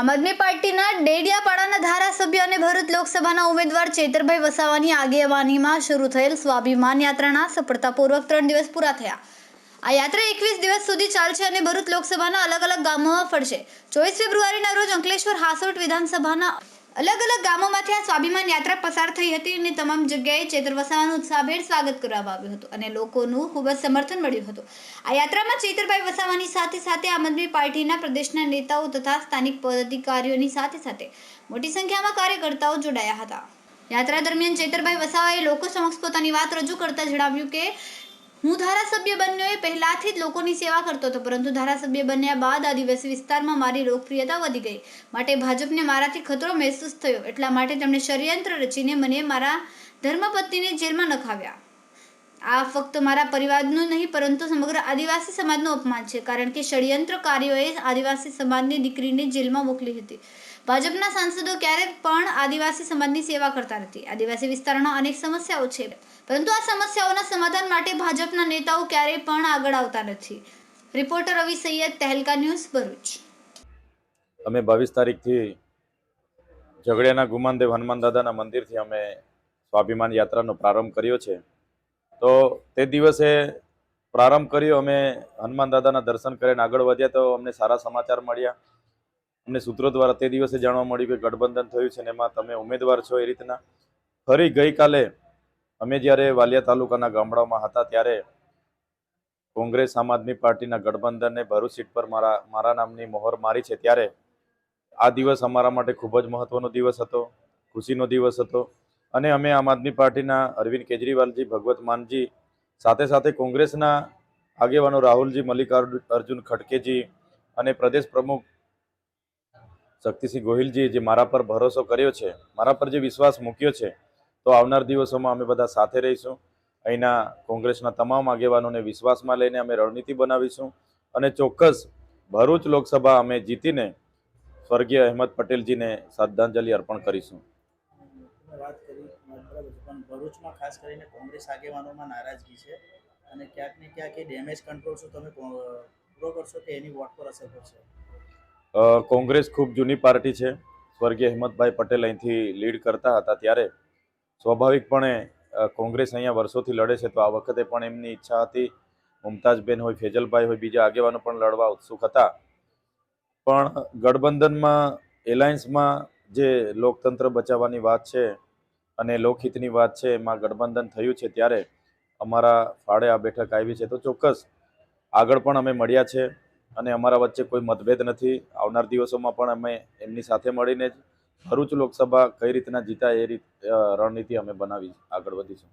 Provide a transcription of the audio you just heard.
આમ આદમી પાર્ટીના ડેડિયાપાડાના ધારાસભ્ય અને ભરૂચ લોકસભાના ઉમેદવાર ચેતરભાઈ વસાવાની આગેવાનીમાં શરૂ થયેલ સ્વાભિમાન યાત્રાના સફળતાપૂર્વક ત્રણ દિવસ પૂરા થયા. આ યાત્રા એકવીસ દિવસ સુધી ચાલશે અને ભરૂચ લોકસભાના અલગ અલગ ગામોમાં ફરશે. ચોવીસ ફેબ્રુઆરીના રોજ અંકલેશ્વર હાસોટ વિધાનસભાના અલગ અલગ ગામોમાંથી આ સ્વાભિમાન યાત્રા પસાર થઈ હતી અને તમામ જગ્યાએ ચેતર વસાવાનું ઉત્સાહભેર સ્વાગત કરવામાં આવ્યું હતું અને લોકોનું ખૂબ જ સમર્થન મળ્યું હતું. આ યાત્રામાં ચેતરભાઈ વસાવાની સાથે સાથે આમ આદમી પાર્ટીના પ્રદેશના નેતાઓ તથા સ્થાનિક પદાધિકારીઓની સાથે સાથે મોટી સંખ્યામાં કાર્યકર્તાઓ જોડાયા હતા. યાત્રા દરમિયાન ચેતરભાઈ વસાવાએ લોકો સમક્ષ પોતાની વાત રજૂ કરતા જણાવ્યું કે હું ધારાસભ્ય બન્યો એ પહેલાથી જ લોકોની સેવા કરતો હતો, પરંતુ ધારાસભ્ય બન્યા બાદ આદિવાસી વિસ્તારમાં મારી લોકપ્રિયતા વધી ગઈ. માટે ભાજપને મારાથી ખતરો મહેસૂસ થયો, એટલા માટે તેમણે ષડયંત્ર રચીને મને મારા ધર્મપત્નીને જેલમાં નખાવ્યા. આ ફક્ત મારા પરિવારનું નહીં, પરંતુ સમગ્ર આદિવાસી સમાજનું અપમાન છે. કારણ કે ષડયંત્રકારીઓએ આદિવાસી સમાજની દીકરીને જેલમાં મોકલી હતી. ભાજપના સાંસદો ક્યારેય પણ આદિવાસી સમાજની સેવા કરતા નથી. આદિવાસી વિસ્તારોના અનેક સમસ્યાઓ છે. પરંતુ આ સમસ્યાઓના સમાધાન માટે ભાજપના નેતાઓ ક્યારેય પણ આગળ આવતા નથી. Reporter Ravi Saiyad, Tehelka news, Bharuch. અમે બાવીસ તારીખથી ઝઘડિયાના ગુમાનદેવ હનુમાન દાદાના મંદિરથી અમે સ્વાભિમાન યાત્રાનો પ્રારંભ કર્યો છે. તો તે દિવસે પ્રારંભ કર્યો. અમે હનુમાન દાદાના દર્શન કરીને આગળ વધ્યા તો અમને સારા સમાચાર મળ્યા. અમને સૂત્રો દ્વારા તે દિવસે જાણવા મળ્યું કે ગઠબંધન થયું છે ને એમાં તમે ઉમેદવાર છો એ રીતના. ફરી ગઈકાલે અમે જ્યારે વાલિયા તાલુકાના ગામડાઓમાં હતા ત્યારે કોંગ્રેસ, આમ આદમી પાર્ટીના ગઠબંધનને ભરૂચ સીટ પર મારા મારા નામની મોહર મારી છે ત્યારે આ દિવસ અમારા માટે ખૂબ જ મહત્વનો દિવસ હતો, ખુશીનો દિવસ હતો. અને અમે આમ આદમી પાર્ટીના અરવિંદ કેજરીવાલજી, ભગવત માનજી, સાથે સાથે કોંગ્રેસના આગેવાનો રાહુલજી મલ્લિકાર્જુન ખડકેજી અને પ્રદેશ પ્રમુખ શક્તિસિંહ ગોહિલજી જે મારા પર ભરોસો કર્યો છે, મારા પર જે વિશ્વાસ મૂક્યો છે, તો આવનાર દિવસોમાં અમે બધા સાથે રહીશું. અહીંના કોંગ્રેસના તમામ આગેવાનોને વિશ્વાસમાં લઈને અમે રણનીતિ બનાવીશું અને ચોક્કસ ભરૂચ લોકસભા અમે જીતીને સ્વર્ગીય અહેમદ પટેલજીને શ્રદ્ધાંજલિ અર્પણ કરીશું. વાત કરી બરાબર પણ ભરૂચમાં ખાસ કરીને કોંગ્રેસ આગેવાનોમાં નારાજગી છે અને ક્યાંક ને ક્યાંક એ ડેમેજ કંટ્રોલ શું તમે પૂરો કરશો કે એની વોટ પર અસર કરશે કોંગ્રેસ ખૂબ જૂની પાર્ટી છે. સ્વર્ગીય અહેમદભાઈ પટેલ અહીંથી લીડ કરતા હતા ત્યારે. સ્વાભાવિકપણે કોંગ્રેસ અહીંયા વર્ષોથી લડે છે, તો આ વખતે પણ એમની ઈચ્છા હતી. મુમતાજબેન હોય, ફેજલભાઈ હોય, બીજા આગેવાનો પણ લડવા ઉત્સુક હતા. પણ ગઠબંધનમાં, એલાયન્સમાં જે લોકતંત્ર બચાવવાની વાત છે અને લોકહિતની વાત છે, એમાં ગઠબંધન થયું છે ત્યારે અમારા ફાળે આ બેઠક આવી છે. તો ચોક્કસ આગળ પણ અમે મળ્યા છે અને અમારા વચ્ચે કોઈ મતભેદ નથી. આવનાર દિવસોમાં પણ અમે એમની સાથે મળીને જ ભરૂચ લોકસભા કઈ રીતના જીતા એ રીત રણનીતિ અમે બનાવી આગળ વધીશું.